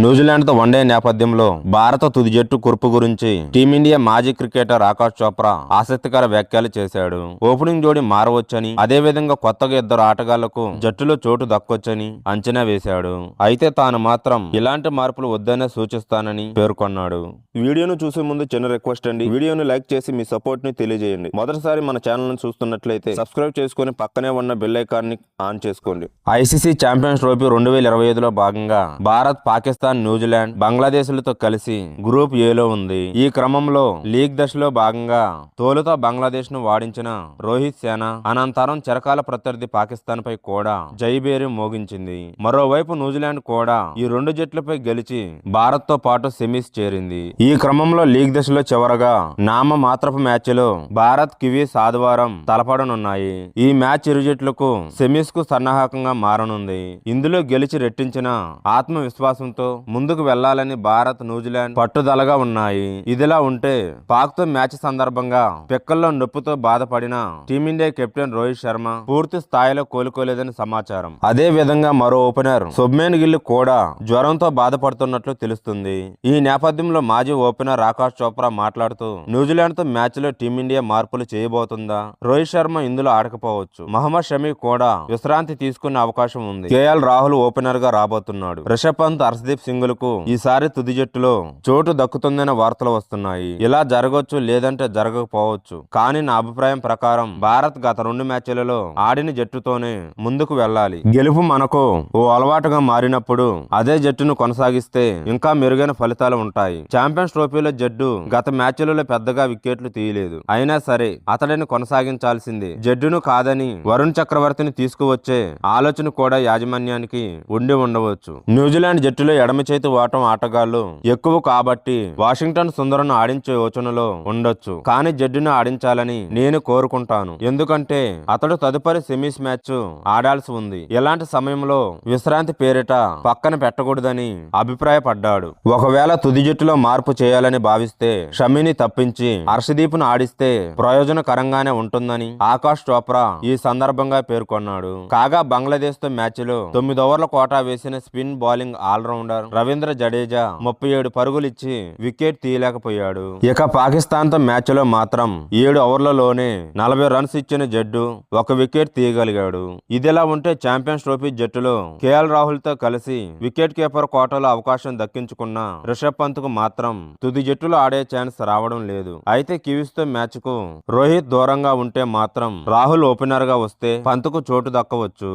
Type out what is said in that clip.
న్యూజిలాండ్తో వన్డే నేపథ్యంలో భారత తుది జట్టు కురుపు గురించి టీమిండియా మాజీ క్రికెటర్ ఆకాష్ చోప్రా ఆసక్తికర వ్యాఖ్యలు చేశాడు. ఓపెనింగ్ జోడి మారవచ్చని అదేవిధంగా కొత్తగా ఇద్దరు ఆటగాళ్ళకు జట్టులో చోటు దక్కొచ్చని అంచనా వేశాడు. అయితే తాను మాత్రం ఇలాంటి మార్పులు వద్దనే సూచిస్తానని పేర్కొన్నాడు. వీడియోను చూసే ముందు చిన్న రిక్వెస్ట్ అండి. వీడియోను లైక్ చేసి మీ సపోర్ట్ని తెలియజేయండి. మొదటిసారి మన ఛానల్ను చూస్తున్నట్లయితే సబ్స్క్రైబ్ చేసుకుని పక్కనే ఉన్న బెల్ ఐకాన్ని ఆన్ చేసుకోండి. ఐసీసీ ఛాంపియన్స్ ట్రోఫీ రెండు వేల ఇరవై ఐదులో భాగంగా భారత్ పాకిస్తాన్ న్యూజిలాండ్ బంగ్లాదేశ్లతో కలిసి గ్రూప్ ఏలో ఉంది. ఈ క్రమంలో లీగ్ దశలో భాగంగా తోలుత బంగ్లాదేశ్ను వాడించిన రోహిత్ సేన అనంతరం చిరకాల ప్రత్యర్థి పాకిస్తాన్ పై కూడా జైబేరి మోగించింది. మరోవైపు న్యూజిలాండ్ కూడా ఈ రెండు జట్లపై గెలిచి భారత్తో పాటు సెమీస్ చేరింది. ఈ క్రమంలో లీగ్ దశలో చివరగా నామ మాత్రపు మ్యాచ్లో భారత్ కివీస్ ఆదివారం తలపడనున్నాయి. ఈ మ్యాచ్ ఇరు జట్లకు సెమీస్కు సన్నాహకంగా మారనుంది. ఇందులో గెలిచి రెట్టించిన ఆత్మవిశ్వాసంతో ముందుకు వెళ్ళాలని భారత్ న్యూజిలాండ్ పట్టుదలగా ఉన్నాయి. ఇదిలా ఉంటే పాక్తో మ్యాచ్ సందర్భంగా పిక్కల్లో నొప్పితో బాధపడిన టీమిండియా కెప్టెన్ రోహిత్ శర్మ పూర్తి స్థాయిలో కోలుకోలేదని సమాచారం. అదే విధంగా మరో ఓపెనర్ సుబ్మేన్ గిల్ కూడా జ్వరంతో బాధపడుతున్నట్లు తెలుస్తుంది. ఈ నేపథ్యంలో మాజీ ఓపెనర్ ఆకాష్ చోప్రా మాట్లాడుతూ న్యూజిలాండ్తో మ్యాచ్లో టీమిండియా మార్పులు చేయబోతుందా? రోహిత్ శర్మ ఇందులో ఆడకపోవచ్చు. మహమ్మద్ షమీ కూడా విశ్రాంతి తీసుకునే అవకాశం ఉంది. కేఎల్ రాహుల్ ఓపెనర్గా రాబోతున్నాడు. రిషబ్ పంత్ హర్షదీప్ సింగ్లకు ఈసారి తుది జట్టులో చోటు దక్కుతుందనే వార్తలు వస్తున్నాయి. ఇలా జరగవచ్చు లేదంటే జరగకపోవచ్చు. కానీ నా అభిప్రాయం ప్రకారం భారత్ గత రెండు మ్యాచ్లలో ఆడిన జట్టుతోనే ముందుకు వెళ్ళాలి. గెలుపు మనకు ఓ అలవాటుగా మారినప్పుడు అదే జట్టును కొనసాగిస్తే ఇంకా మెరుగైన ఫలితాలు ఉంటాయి. ఛాంపియన్స్ ట్రోఫీలో జడ్డు గత మ్యాచ్లలో పెద్దగా వికెట్లు తీయలేదు. అయినా సరే అతడిని కొనసాగించాల్సిందే. జడ్డును కాదని వరుణ్ చక్రవర్తిని తీసుకువచ్చే ఆలోచన కూడా యాజమాన్యానికి ఉండి ఉండవచ్చు. న్యూజిలాండ్ జట్టులో ఎడ చేతి వాటం ఆటగాళ్ళు ఎక్కువ కాబట్టి వాషింగ్టన్ సుందరను ఆడించే యోచనలో ఉండొచ్చు. కానీ జడ్డును ఆడించాలని నేను కోరుకుంటాను. ఎందుకంటే అతడు తదుపరి సెమీస్ మ్యాచ్ ఆడాల్సి ఉంది. ఇలాంటి సమయంలో విశ్రాంతి పేరిట పక్కన పెట్టకూడదని అభిప్రాయపడ్డాడు. ఒకవేళ తుది జట్టులో మార్పు చేయాలని భావిస్తే షమీని తప్పించి హర్షదీప్ను ఆడిస్తే ప్రయోజనకరంగానే ఉంటుందని ఆకాష్ చోప్రా ఈ సందర్భంగా పేర్కొన్నాడు. కాగా బంగ్లాదేశ్తో మ్యాచ్లో తొమ్మిది ఓవర్ల కోటా వేసిన spin bowling allrounder Ravindra Jadeja ముప్పై ఏడు పరుగులిచ్చి వికెట్ తీయలేకపోయాడు. ఇక పాకిస్తాన్తో మ్యాచ్లో మాత్రం ఏడు ఓవర్లలోనే నలభై రన్స్ ఇచ్చిన జడ్డు ఒక వికెట్ తీయగలిగాడు. ఇదిలా ఉంటే ఛాంపియన్స్ ట్రోఫీ జట్టులో కేఎల్ రాహుల్తో కలిసి వికెట్ కీపర్ కోటలో అవకాశం దక్కించుకున్న రిషబ్ పంత్కు మాత్రం తుది జట్టులో ఆడే ఛాన్స్ రావడం లేదు. అయితే కివీస్తో మ్యాచ్కు రోహిత్ దూరంగా ఉంటే మాత్రం రాహుల్ ఓపెనర్గా వస్తే పంత్కు చోటు దక్కవచ్చు.